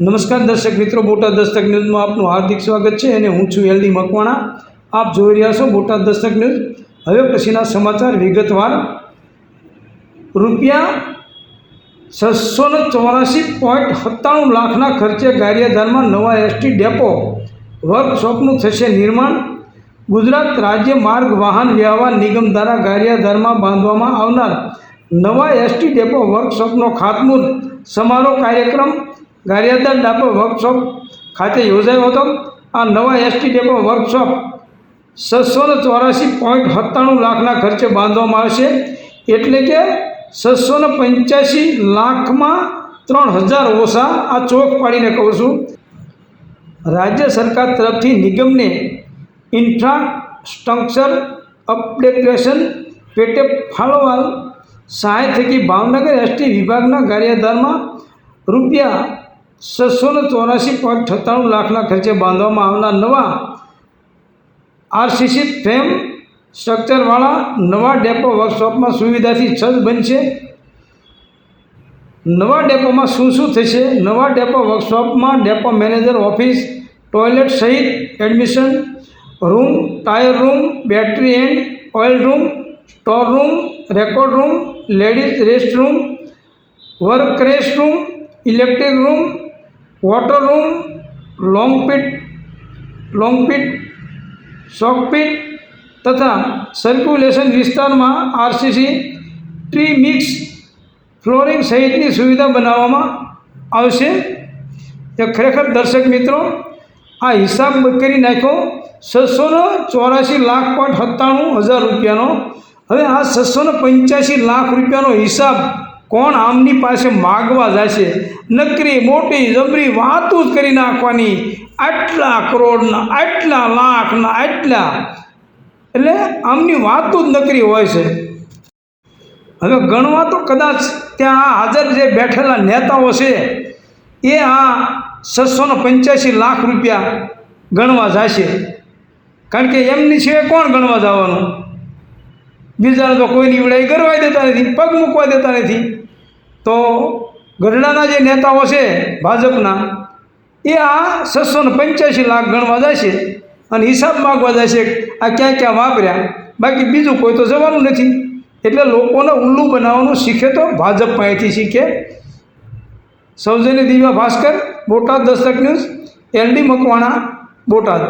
નમસ્કાર દર્શક મિત્રો, બોટાદ દસ્તક ન્યૂઝમાં આપનું હાર્દિક સ્વાગત છે અને હું છું એલડી મકવાણા. આપ જોઈ રહ્યા છો બોટાદ દસ્તક ન્યૂઝ. હવે પછીના સમાચાર વિગતવાર. રૂપિયા છસો ને ચોરાસી પોઈન્ટ સત્તાણું લાખના ખર્ચે ગારિયાધારમાં નવા એસટી ડેપો. વર્કશોપનું થશે નિર્માણ. ગુજરાત રાજ્ય માર્ગ વાહન વ્યવહાર નિગમ દ્વારા ગારિયાધારમાં બાંધવામાં આવનાર નવા એસટી ડેપો વર્કશોપનો ખાતમુહૂર્ત. સમારોહ કાર્યક્રમ ગારિયાધાર ડાપો વર્કશોપ ખાતે યોજાયો હતો. આ નવા એસટી ડેપો વર્કશોપ છસો ને ચોરાસી પોઈન્ટ સત્તાણું લાખના ખર્ચે બાંધવામાં આવશે. એટલે કે છસો ને પંચ્યાસી લાખમાં ત્રણ હજાર ઓછા આ ચોક પાડીને કહું છું. રાજ્ય સરકાર તરફથી નિગમને ઇન્ફ્રાસ્ટ્રક્ચર અપડેટેશન પેટે ફાળવાલ સહાય થકી ભાવનગર એસટી વિભાગના કાર્યાધારમાં રૂપિયા છસો ને ચોરાસી પોઈન્ટ સત્તાણું લાખના ખર્ચે બાંધવામાં આવનાર નવા આરસીસી ફ્રેમ સ્ટ્રક્ચરવાળા નવા ડેપો વર્કશોપમાં સુવિધાથી સજ્જ બનશે. નવા ડેપોમાં શું શું થશે? નવા ડેપો વર્કશોપમાં ડેપો મેનેજર ઓફિસ, ટોયલેટ સહિત admission, room, tyre room, battery and oil room, store room, record room, ladies rest room work rest room, electric room water room long pit soak pit તથા circulation વિસ્તારમાં RCC tree mix flooring સહિતની સુવિધા બનાવવામાં આવશે. તે ખરેખર દર્શક મિત્રો, આ હિસાબ કરી નાખ્યો છસોને ચોરાશી લાખ પોઈન્ટ સત્તાણું હજાર રૂપિયાનો. હવે આ છસોને પંચ્યાસી લાખ રૂપિયાનો હિસાબ કોણ આમની પાસે માગવા જશે? નકરી મોટી જબરી વાતું જ કરી નાખવાની. આટલા કરોડના, આટલા લાખના, આટલા. એટલે આમની વાતું જ નકરી હોય છે. હવે ગણવા તો કદાચ ત્યાં હાજર જે બેઠેલા નેતાઓ છે, એ આ છસો પંચ્યાસી લાખ રૂપિયા ગણવા જશે. કારણ કે એમની સિવાય કોણ ગણવા જવાનું? બીજાને તો કોઈની વિડાઈ કરવા દેતા નથી, પગ મૂકવા દેતા નથી. તો ગઢડાના જે નેતાઓ છે ભાજપના, એ આ છસો ને પંચ્યાસી લાખ ગણવા જશે અને હિસાબ માગવા જશે આ ક્યાં ક્યાં વાપર્યા. બાકી બીજું કોઈ તો જવાનું નથી. એટલે લોકોને ઉલ્લુ બનાવવાનું શીખે તો ભાજપ પાસેથી શીખે. સૌજન્ય દિવ્યા ભાસ્કર, બોટાદ દસ્તક ન્યૂઝ એલડી મકવાણા, બોટાદ.